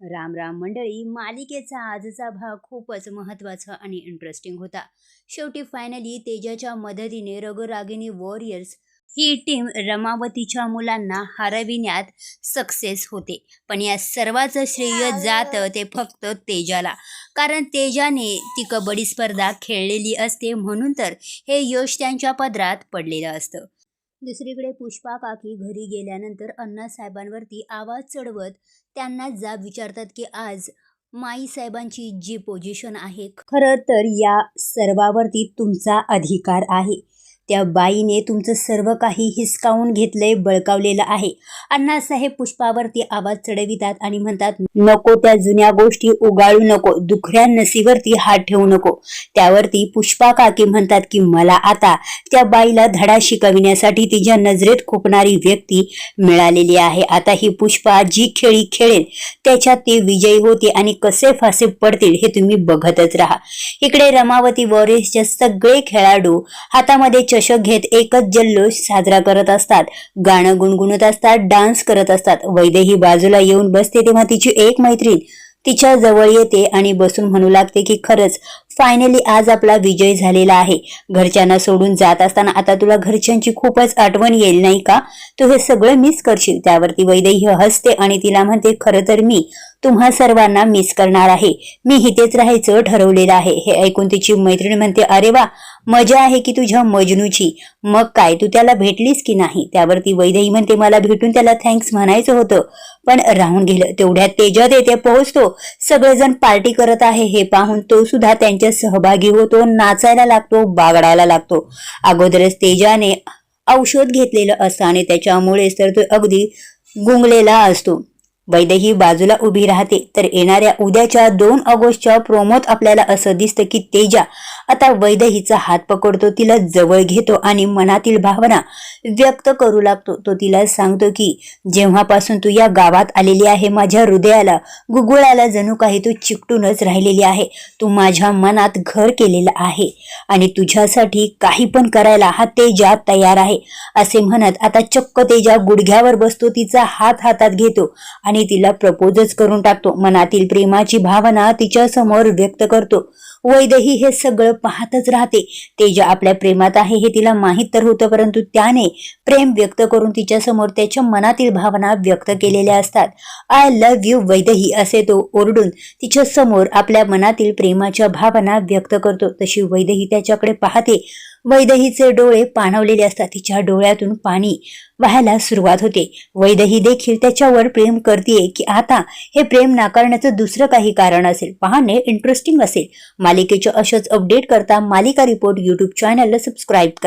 राम राम मंडळी मालिकेचा आजचा भाग खूपच महत्त्वाचा आणि इंटरेस्टिंग होता. शेवटी फायनली तेजाच्या मदतीने रघुरागिनी वॉरियर्स ही टीम रमावतीच्या मुलांना हरविण्यात सक्सेस होते. पण या सर्वाचं श्रेय जातं ते फक्त तेजाला. कारण तेजाने ती कबड्डी स्पर्धा खेळलेली असते म्हणून तर हे यश त्यांच्या पदरात पडलेलं असतं. दुसरीकडे पुष्पा काकी घरी गेल्यानंतर अण्णासाहेबांवरती आवाज चढवत त्यांना जाब विचारतात की आज माई साहेबांची जी पोझिशन आहे खरं तर या सर्वावरती तुमचा अधिकार आहे. त्या बाईने तुमचं सर्व काही हिसकावून घेतलंय बळकावलेलं आहे. अण्णासाहेब पुष्पावरती आवाज चढवितात आणि म्हणतात नको त्या जुन्या गोष्टी उगाळू नको दुखऱ्या नसीवरती हात ठेवू नको. त्यावरती पुष्पा काकी म्हणतात की मला आता त्या बाईला धडा शिकविण्यासाठी तिच्या नजरेत खोपणारी व्यक्ती मिळालेली आहे. आता ही पुष्पा जी खेळी खेळेल त्याच्यात ती विजयी होते आणि कसे फासे पडतील हे तुम्ही बघतच राहा. इकडे रमावती वॉरियर्सचे सगळे खेळाडू हातामध्ये चषक घेत एकच जल्लोष साजरा करत असतात. गाणं गुणगुणत असतात डान्स करत असतात. वैदेही बाजूला येऊन बसते तेव्हा तिची एक मैत्रीण तिच्या जवळ येते आणि बसून म्हणू लागते की खरंच फायनली आज आपला विजय झालेला आहे. घरच्यांना सोडून जात असताना आता तुला घरच्यांची खूपच आठवण येईल नाही का? तू हे सगळं मिस करशील. त्यावरती वैदेही हसते आणि तिला म्हणते खरं तर मी तुम्हा सर्वांना मिस करणार आहे. मी इथेच राहायचं ठरवलेलं आहे. हे ऐकून तिची मैत्रीण म्हणते अरे वा मजा आहे की तुझ्या मजनूची. मग काय तू त्याला भेटलीस की नाही? त्यावरती वैदेही म्हणते मला भेटून त्याला थँक्स म्हणायचं होतं. पण राहून गेलं तेवढ्यात तेजात येते पोहोचतो. सगळेजण पार्टी करत आहे. हे पाहून तो सुद्धा त्यांच्या सहभागी होतो नाचायला लागतो बागडायला लागतो. अगोदरच तेजाने औषध घेतलेलं असतं आणि त्याच्यामुळेच तर तो अगदी गुंगलेला असतो. वैदेही बाजूला उभी राहते. तर येणाऱ्या उद्याच्या दोन ऑगस्टच्या प्रोमोत आपल्याला असं दिसतं की तेजा आता वैदेहीचा हात पकडतो तिला जवळ घेतो आणि मनातील भावना व्यक्त करू लागतो. तो तिला सांगतो की जेव्हापासून तू या गावात आलेली आहे माझ्या हृदयाला गुगुळाला जणू काही तू चिकटूनच राहिलेली आहे. तू माझ्या मनात घर केलेलं आहे आणि तुझ्यासाठी काही पण करायला हा तेजा तयार आहे असे म्हणत आता चक्क तेजा गुडघ्यावर बसतो तिचा हात हातात घेतो आणि तिला प्रपोजच करून टाकतो. मनातील प्रेमाची भावना तिच्या समोर व्यक्त करतो. वैदही हे सगळं पाहतच राहते. तेजा आपल्या प्रेमात आहे हे तिला माहीत तर होतं परंतु त्याने प्रेम व्यक्त करून तिच्या समोर त्याच्या मनातील भावना व्यक्त केलेल्या असतात. आय लव्ह यू वैदही असे तो ओरडून तिच्या समोर आपल्या मनातील प्रेमाच्या भावना व्यक्त करतो. तशी वैदही त्याच्याकडे पाहते. वैदहीचे डोळे पाणवलेले असतात. तिच्या डोळ्यातून पाणी व्हायला सुरुवात होते. वैदही देखील त्याच्यावर प्रेम करते की आता हे प्रेम नाकारण्याचं दुसरं काही कारण असेल. पाहणे इंटरेस्टिंग असेल. मालिकेचे अशाच अपडेट करता मालिका रिपोर्ट यूट्यूब चॅनलला सबस्क्राईब करा.